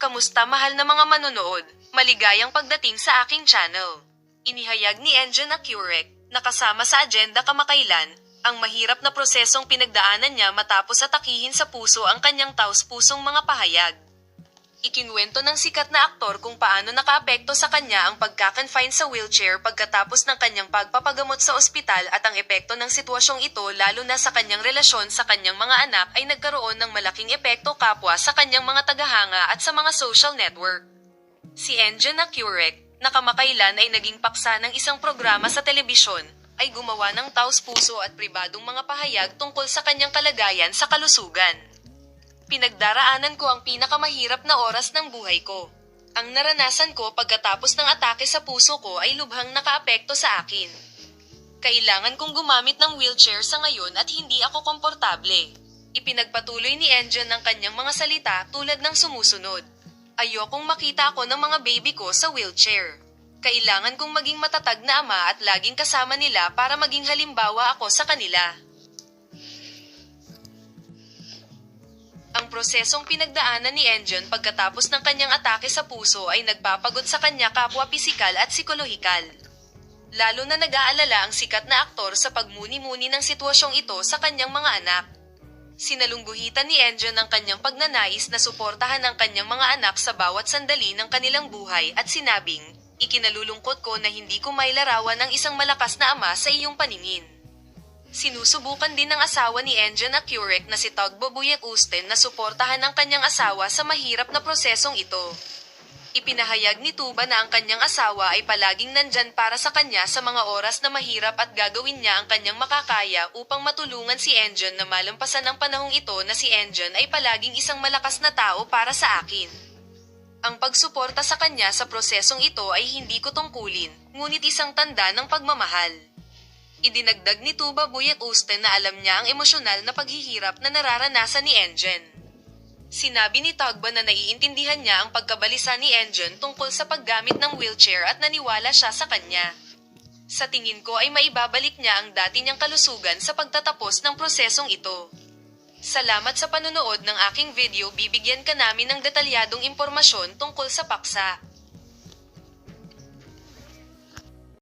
Kamusta mahal na mga manonood? Maligayang pagdating sa aking channel. Inihayag ni Engine Accurec, nakasama sa agenda kamakailan, ang mahirap na prosesong pinagdaanan niya matapos atakihin sa puso ang kanyang taus-pusong mga pahayag. Ikinwento ng sikat na aktor kung paano nakaapekto sa kanya ang pagkakonfine sa wheelchair pagkatapos ng kanyang pagpapagamot sa ospital at ang epekto ng sitwasyong ito lalo na sa kanyang relasyon sa kanyang mga anak ay nagkaroon ng malaking epekto kapwa sa kanyang mga tagahanga at sa mga social network. Si Engine Accurec, na kamakailan ay naging paksa ng isang programa sa telebisyon, ay gumawa ng taus-puso at pribadong mga pahayag tungkol sa kanyang kalagayan sa kalusugan. Pinagdaraanan ko ang pinakamahirap na oras ng buhay ko. Ang naranasan ko pagkatapos ng atake sa puso ko ay lubhang nakaapekto sa akin. Kailangan kong gumamit ng wheelchair sa ngayon at hindi ako komportable. Ipinagpatuloy ni Engine ang kanyang mga salita tulad ng sumusunod. Ayokong makita ako ng mga baby ko sa wheelchair. Kailangan kong maging matatag na ama at laging kasama nila para maging halimbawa ako sa kanila. Prosesong pinagdaanan ni Engine pagkatapos ng kanyang atake sa puso ay nagpapagod sa kanya kapwa pisikal at psikolohikal. Lalo na nag-aalala ang sikat na aktor sa pagmuni-muni ng sitwasyong ito sa kanyang mga anak. Sinalungguhitan ni Engine ang kanyang pagnanais na suportahan ang kanyang mga anak sa bawat sandali ng kanilang buhay at sinabing, Ikinalulungkot ko na hindi ko mailarawan ang isang malakas na ama sa iyong paningin. Sinusubukan din ng asawa ni Engine Accurec na si Tugbo Buyek Usten na suportahan ang kanyang asawa sa mahirap na prosesong ito. Ipinahayag ni Tuba na ang kanyang asawa ay palaging nandyan para sa kanya sa mga oras na mahirap at gagawin niya ang kanyang makakaya upang matulungan si Engine na malampasan ang panahong ito na si Engine ay palaging isang malakas na tao para sa akin. Ang pagsuporta sa kanya sa prosesong ito ay hindi ko tungkulin, ngunit isang tanda ng pagmamahal. Idinagdag ni Tuba Buyek Usten na alam niya ang emosyonal na paghihirap na nararanasan ni Engine. Sinabi ni Tagba na naiintindihan niya ang pagkabalisa ni Engine tungkol sa paggamit ng wheelchair at naniwala siya sa kanya. Sa tingin ko ay maibabalik niya ang dati niyang kalusugan sa pagtatapos ng prosesong ito. Salamat sa panonood ng aking video bibigyan ka namin ng detalyadong impormasyon tungkol sa paksa.